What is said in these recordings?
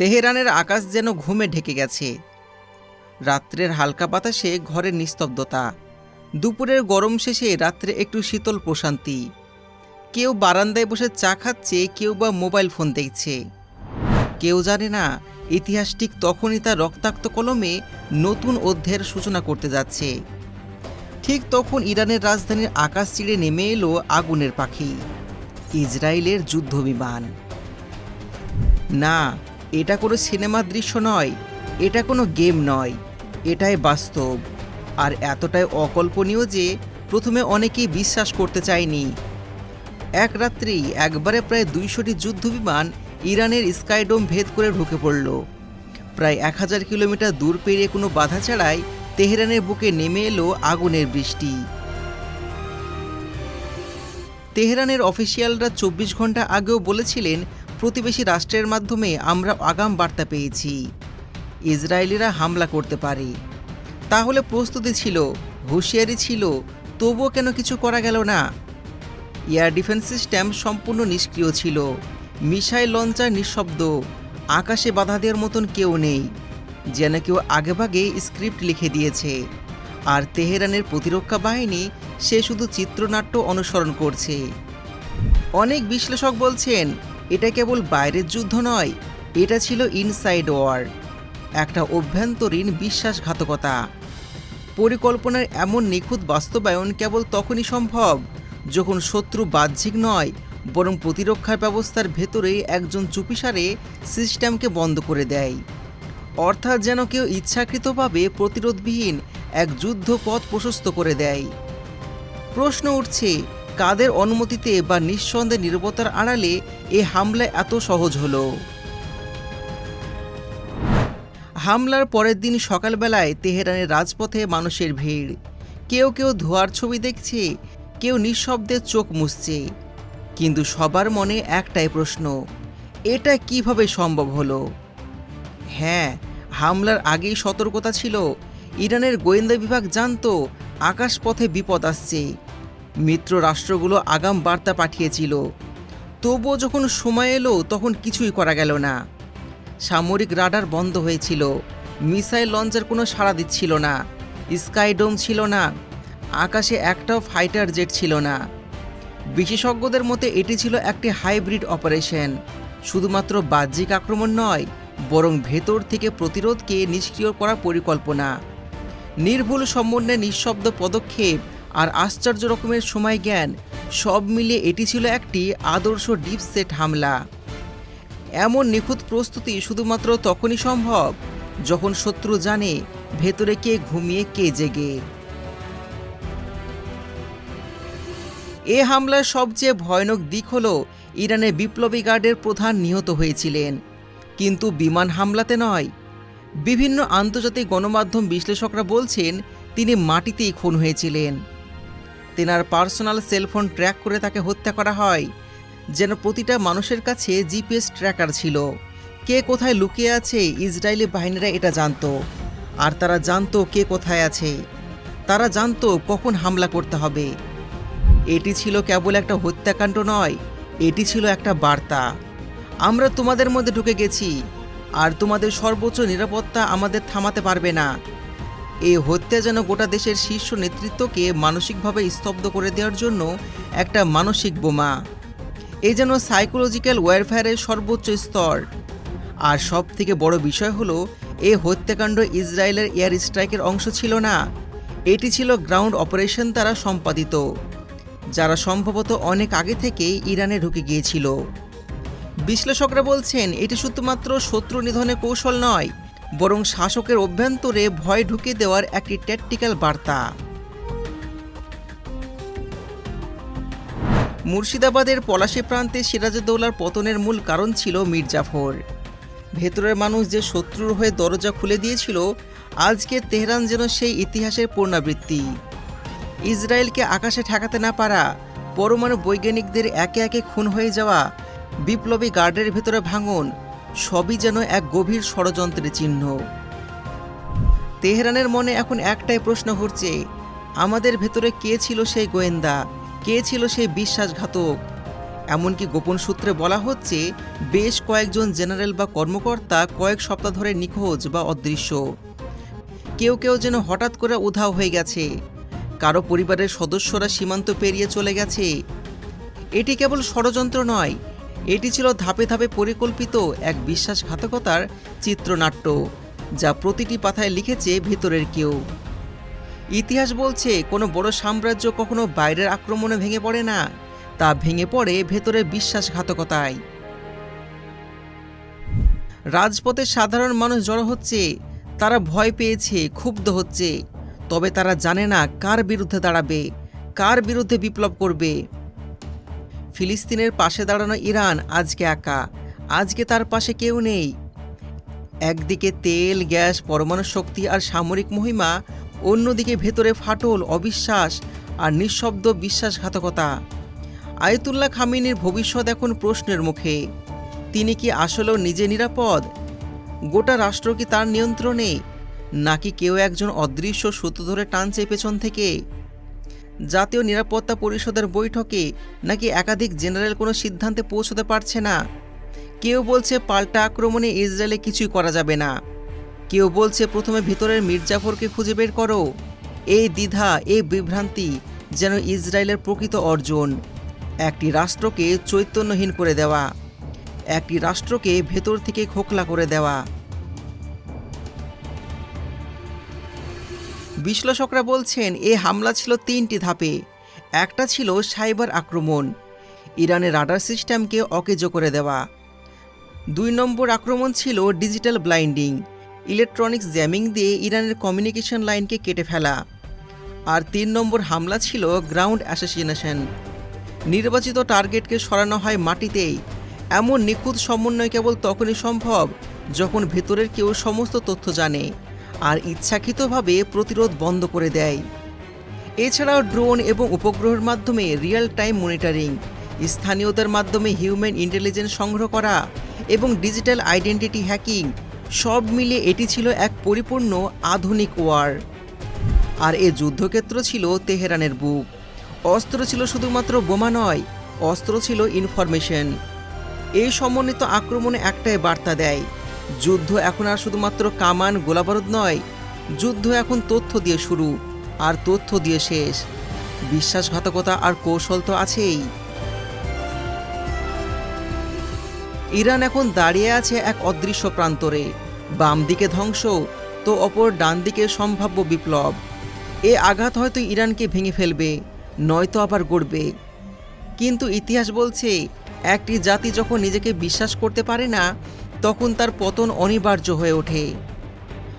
তেহরানের আকাশ যেন ঘুমে ঢেকে গেছে। রাত্রের হালকা বাতাসে ঘরের নিস্তব্ধতা। দুপুরের গরম শেষে রাত্রে একটু শীতল প্রশান্তি। কেউ বারান্দায় বসে চা খাচ্ছে, কেউ বা মোবাইল ফোন দেখছে। কেউ জানে না, ইতিহাস ঠিক তখনই তার রক্তাক্ত কলমে নতুন অধ্যায়ের সূচনা করতে যাচ্ছে। ঠিক তখন ইরানের রাজধানীর আকাশ চিড়ে নেমে এলো আগুনের পাখি। ইসরায়েলের যুদ্ধ বিমান না এটা কোনো সিনেমার দৃশ্য নয়, এটা কোনো গেম নয়, এটাই বাস্তব। আর এতটাই অকল্পনীয় যে প্রথমে অনেকেই বিশ্বাস করতে চায়নি। এক রাত্রি একবারে প্রায় দুইশোটি যুদ্ধবিমান ইরানের স্কাইডোম ভেদ করে ঢুকে পড়ল। প্রায় এক হাজার কিলোমিটার দূর পেরিয়ে কোনো বাধা ছাড়াই তেহরানের বুকে নেমে এলো আগুনের বৃষ্টি। তেহরানের অফিসিয়ালরা চব্বিশ ঘণ্টা আগেও বলেছিলেন প্রতিবেশী রাষ্ট্রের মাধ্যমে আমরা আগাম বার্তা পেয়েছি। ইসরায়েলিরা হামলা করতে পারে। তাহলে প্রস্তুতি ছিল, হুঁশিয়ারি ছিল, তবুও কেন কিছু করা গেল না? এয়ার ডিফেন্স সিস্টেম সম্পূর্ণ নিষ্ক্রিয় ছিল। মিসাইল লঞ্চার নিঃশব্দ। আকাশে বাধা দেওয়ার মতন কেউ নেই। যেন কেউ আগেভাগে স্ক্রিপ্ট লিখে দিয়েছে। আর তেহরানের প্রতিরক্ষা বাহিনী সে শুধু চিত্রনাট্য অনুসরণ করছে। অনেক বিশ্লেষক বলছেন এটা কেবল বাইরের যুদ্ধ নয়, এটা ছিল ইনসাইড ওয়ার একটা অভ্যন্তরীণ বিশ্বাসঘাতকতা। পরিকল্পনার এমন নিখুঁত বাস্তবায়ন কেবল তখনই সম্ভব যখন শত্রু বাহ্যিক নয়, বরং প্রতিরক্ষার ব্যবস্থার ভেতরে একজন চুপিসারে সিস্টেমকে বন্ধ করে দেয়। অর্থাৎ যেন কেউ ইচ্ছাকৃতভাবে প্রতিরোধবিহীন এক যুদ্ধ পথ প্রশস্ত করে দেয়। প্রশ্ন উঠছে কাদের অনুমতিতে বা নিঃসন্দেহে নিরাপত্তার আড়ালে এ হামলা এত সহজ হলো? হামলার পরের দিন সকালবেলায় তেহরানের রাজপথে মানুষের ভিড়। কেউ কেউ ধোয়ার ছবি দেখছে, কেউ নিঃশব্দে চোখ মুছছে। কিন্তু সবার মনে একটাই প্রশ্ন, এটা কীভাবে সম্ভব হলো? হ্যাঁ হামলার আগেই সতর্কতা ছিল। ইরানের গোয়েন্দা বিভাগ জানতো, আকাশপথে বিপদ আসছে। মিত্র রাষ্ট্রগুলো আগাম বার্তা পাঠিয়েছিল। তবুও যখন সময় এলো, তখন কিছুই করা গেল না। সামরিক রাডার বন্ধ হয়েছিল। মিসাইল লঞ্চের কোনো সাড়া দিচ্ছিল না। স্কাইডোম ছিল না। আকাশে একটাও ফাইটার জেট ছিল না। বিশেষজ্ঞদের মতে, এটি ছিল একটি হাইব্রিড অপারেশন। শুধুমাত্র বাহ্যিক আক্রমণ নয়, বরং ভেতর থেকে প্রতিরোধকে নিষ্ক্রিয় করার পরিকল্পনা। নির্ভুল সম্বন্ধে নিঃশব্দ পদক্ষেপ আর আশ্চর্য রকমের সময় জ্ঞান, সব মিলিয়ে এটি ছিল একটি আদর্শ ডিপ সেট হামলা। এমন নিখুঁত প্রস্তুতি শুধুমাত্র তখনই সম্ভব যখন শত্রু জানে ভেতরে কে ঘুমিয়ে, কে জেগে। এ হামলার সবচেয়ে ভয়ানক দিক হল ইরানের বিপ্লবী গার্ডের প্রধান নিহত হয়েছিলেন। কিন্তু বিমান হামলাতে নয়, বিভিন্ন আন্তর্জাতিক গণমাধ্যম বিশ্লেষকরা বলছেন তিনি মাটিতেই খুন হয়েছিলেন। তেনার পার্সোনাল সেলফোন ট্র্যাক করে তাকে হত্যা করা হয়, যেন প্রতিটা মানুষের কাছে জিপিএস ট্র্যাকার ছিল। কে কোথায় লুকিয়ে আছে ইসরায়েলি বাহিনীরা এটা জানতো, আর তারা জানতো কে কোথায় আছে। তারা জানতো কখন হামলা করতে হবে। এটি ছিল কেবল একটা হত্যাকাণ্ড নয়, এটি ছিল একটা বার্তা। আমরা তোমাদের মধ্যে ঢুকে গেছি, আর তোমাদের সর্বোচ্চ নিরাপত্তা আমাদের থামাতে পারবে না। এই হত্যা যেন গোটা দেশের শীর্ষ নেতৃত্বকে মানসিকভাবে স্তব্ধ করে দেওয়ার জন্য একটা মানসিক বোমা। এই যেন সাইকোলজিক্যাল ওয়ারফেয়ারের সর্বোচ্চ স্তর। আর সব থেকে বড় বিষয় হলো, এ হত্যাকাণ্ড ইসরায়েলের এয়ার স্ট্রাইকের অংশ ছিল না। এটি ছিল গ্রাউন্ড অপারেশন দ্বারা সম্পাদিত, যারা সম্ভবত অনেক আগে থেকেই ইরানে ঢুকে গিয়েছিল। বিশ্লেষকরা বলছেন, এটি শুধুমাত্র শত্রু নিধনের কৌশল নয় বরং শাসকের অভ্যন্তরে ভয় ঢুকে দেওয়ার একটি ট্যাকটিক্যাল বার্তা। মুর্শিদাবাদের পলাশী প্রান্তে সিরাজউদ্দৌলার পতনের মূল কারণ ছিল মীর জাফর। ভেতরের মানুষ যে শত্রুর হয়ে দরজা খুলে দিয়েছিল, আজকে তেহরান যেন সেই ইতিহাসের পুনরাবৃত্তি ইসরায়েলকে আকাশে ঠেকাতে না পারা, পরমাণু বৈজ্ঞানিকদের একে একে খুন হয়ে যাওয়া, বিপ্লবী গার্ডের ভেতরে ভাঙন সবই যেন এক গভীর ষড়যন্ত্রের চিহ্ন। তেহরানের মনে এখন একটাই প্রশ্ন ঘুরছে, আমাদের ভেতরে কে ছিল সেই গোয়েন্দা? কে ছিল সেই বিশ্বাসঘাতক? এমনকি গোপন সূত্রে বলা হচ্ছে, বেশ কয়েকজন জেনারেল বা কর্মকর্তা কয়েক সপ্তাহ ধরে নিখোঁজ বা অদৃশ্য। কেউ কেউ যেন হঠাৎ করে উধাও হয়ে গেছে। কারও পরিবারের সদস্যরা সীমান্ত পেরিয়ে চলে গেছে। এটি কেবল ষড়যন্ত্র নয় এটি ছিল ধাপে ধাপে পরিকল্পিত এক বিশ্বাসঘাতকতার চিত্রনাট্য, যা প্রতিটি পাতায় লিখেছে ভিতরের কেউ। ইতিহাস বলছে, কোনো বড় সাম্রাজ্য কখনো বাইরের আক্রমণে ভেঙে পড়ে না, তা ভেঙে পড়ে ভেতরের বিশ্বাসঘাতকতায়। রাজপথে সাধারণ মানুষ জড়ো হচ্ছে, তারা ভয় পেয়েছে, ক্ষুব্ধ হচ্ছে। তবে তারা জানে না কার বিরুদ্ধে দাঁড়াবে, কার বিরুদ্ধে বিপ্লব করবে। ফিলিস্তিনের পাশে দাঁড়ানো ইরান আজকে একা। আজকে তার পাশে কেউ নেই। একদিকে তেল, গ্যাস, পরমাণু শক্তি আর সামরিক মহিমা, অন্যদিকে ভেতরে ফাটল, অবিশ্বাস আর নিঃশব্দ বিশ্বাসঘাতকতা। আয়তুল্লাহ খামিনীর ভবিষ্যৎ এখন প্রশ্নের মুখে। তিনি কি আসলেও নিজে নিরাপদ? গোটা রাষ্ট্র কি তার নিয়ন্ত্রণে? নাকি কেউ একজন অদৃশ্য সূত্র ধরে টানছে পেছন থেকে? জাতীয় নিরাপত্তা পরিষদের বৈঠকে নাকি একাধিক জেনারেল কোনো সিদ্ধান্তে পৌঁছতে পারছে না? কেউ বলছে পাল্টা আক্রমণে ইসরায়েলে কিছুই করা যাবে না। কেউ বলছে প্রথমে ভিতরের মির্জাফরকে খুঁজে বের করো। এই দ্বিধা, এই বিভ্রান্তি যেন ইসরায়েলের প্রকৃত অর্জন। একটি রাষ্ট্রকে চৈতন্যহীন করে দেওয়া। একটি রাষ্ট্রকে ভেতর থেকে খোকলা করে দেওয়া। বিশ্লেষকরা বলছেন, এ হামলা ছিল তিনটি ধাপে। একটা ছিল সাইবার আক্রমণ। ইরানের রাডার সিস্টেমকে অকেজো করে দেওয়া। দুই নম্বর আক্রমণ ছিল ডিজিটাল ব্লাইন্ডিং, ইলেকট্রনিক্স জ্যামিং দিয়ে ইরানের কমিউনিকেশন লাইনকে কেটে ফেলা। আর তিন নম্বর হামলা ছিল গ্রাউন্ড অ্যাসোসিয়েশন নির্বাচিত টার্গেটকে সরানো হয় মাটিতেই। এমন নিখুঁত সমন্বয় কেবল তখনই সম্ভব যখন ভেতরের কেউ সমস্ত তথ্য জানে। আর ইচ্ছাকৃতভাবে প্রতিরোধ বন্ধ করে দেয়। এছাড়াও ড্রোন এবং উপগ্রহের মাধ্যমে রিয়েল টাইম মনিটরিং, স্থানীয়দের মাধ্যমে হিউম্যান ইন্টেলিজেন্স সংগ্রহ করা এবং ডিজিটাল আইডেন্টিটি হ্যাকিং, সব মিলিয়ে এটি ছিল এক পরিপূর্ণ আধুনিক ওয়ার। আর এ যুদ্ধক্ষেত্র ছিল তেহরানের বুক। অস্ত্র ছিল শুধুমাত্র বোমা নয়, অস্ত্র ছিল ইনফরমেশন। এই সমন্বিত আক্রমণে একটাই বার্তা দেয় যুদ্ধ এখন আর শুধুমাত্র কামান গোলাবারুদ নয়, যুদ্ধ এখন তথ্য দিয়ে শুরু, আর তথ্য দিয়ে শেষ। বিশ্বাসঘাতকতা আর কৌশল তো আছেই। ইরান এখন দাঁড়িয়ে আছে এক অদৃশ্য প্রান্তরে, বাম দিকে ধ্বংস, তো অপর ডান দিকে সম্ভাব্য বিপ্লব। এ আঘাত হয়তো ইরানকে ভেঙে ফেলবে, নয়তো আবার গড়বে। কিন্তু ইতিহাস বলছে, একটি জাতি যখন নিজেকে বিশ্বাস করতে পারে না তখন তার পতন অনিবার্য হয়ে ওঠে।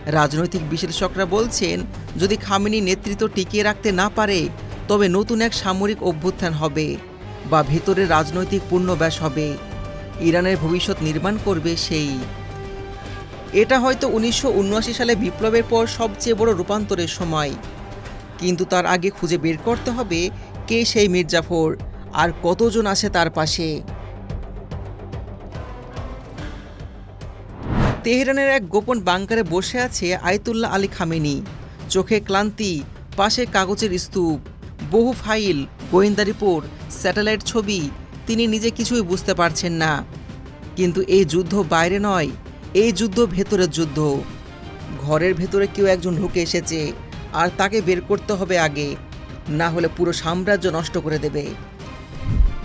রাজনৈতিক বিশ্লেষকরা বলছেন, যদি খামিনি নেতৃত্ব টিকিয়ে রাখতে না পারে, তবে নতুন এক সামরিক অভ্যুত্থান হবে বা ভেতরে রাজনৈতিক পূর্ণব্যাস হবে। ইরানের ভবিষ্যৎ নির্মাণ করবে সেই। এটা হয়তো উনিশশো উনআশি সালে বিপ্লবের পর সবচেয়ে বড় রূপান্তরের সময়। কিন্তু তার আগে খুঁজে বের করতে হবে কে সেই মির্জাফর, আর কতজন আছে তার পাশে। তেহরানের এক গোপন বাংকারে বসে আছে আয়তুল্লাহ আলী খামেনি। চোখে ক্লান্তি, পাশে কাগজের স্তূপ, বহু ফাইল, গোয়েন্দা রিপোর্ট, স্যাটেলাইট ছবি, তিনি নিজে কিছুই বুঝতে পারছেন না। কিন্তু এই যুদ্ধ বাইরে নয়, এই যুদ্ধ ভেতরের যুদ্ধ। ঘরের ভেতরে কেউ একজন ঢুকে এসেছে, আর তাকে বের করতে হবে আগে, না হলে পুরো সাম্রাজ্য নষ্ট করে দেবে।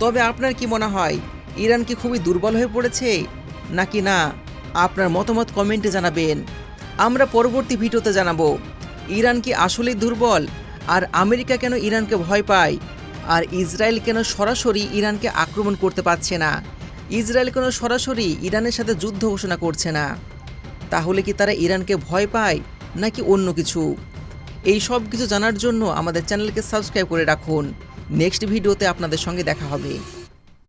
তবে আপনার কি মনে হয়, ইরান কি খুবই দুর্বল হয়ে পড়েছে? নাকি না? আপনার মতামত কমেন্টে জানাবেন। আমরা পরবর্তী ভিডিওতে জানাব, ইরান কি আসলেই দুর্বল? আর আমেরিকা কেন ইরানকে ভয় পায়? আর ইসরায়েল কেন সরাসরি ইরানকে আক্রমণ করতে পারছে না? ইসরায়েল কেন সরাসরি ইরানের সাথে যুদ্ধ ঘোষণা করছে না? তাহলে কি তারা ইরানকে ভয় পায়, নাকি অন্য কিছু? এই সব কিছু জানার জন্য আমাদের চ্যানেলকে সাবস্ক্রাইব করে রাখুন। নেক্সট ভিডিওতে আপনাদের সঙ্গে দেখা হবে।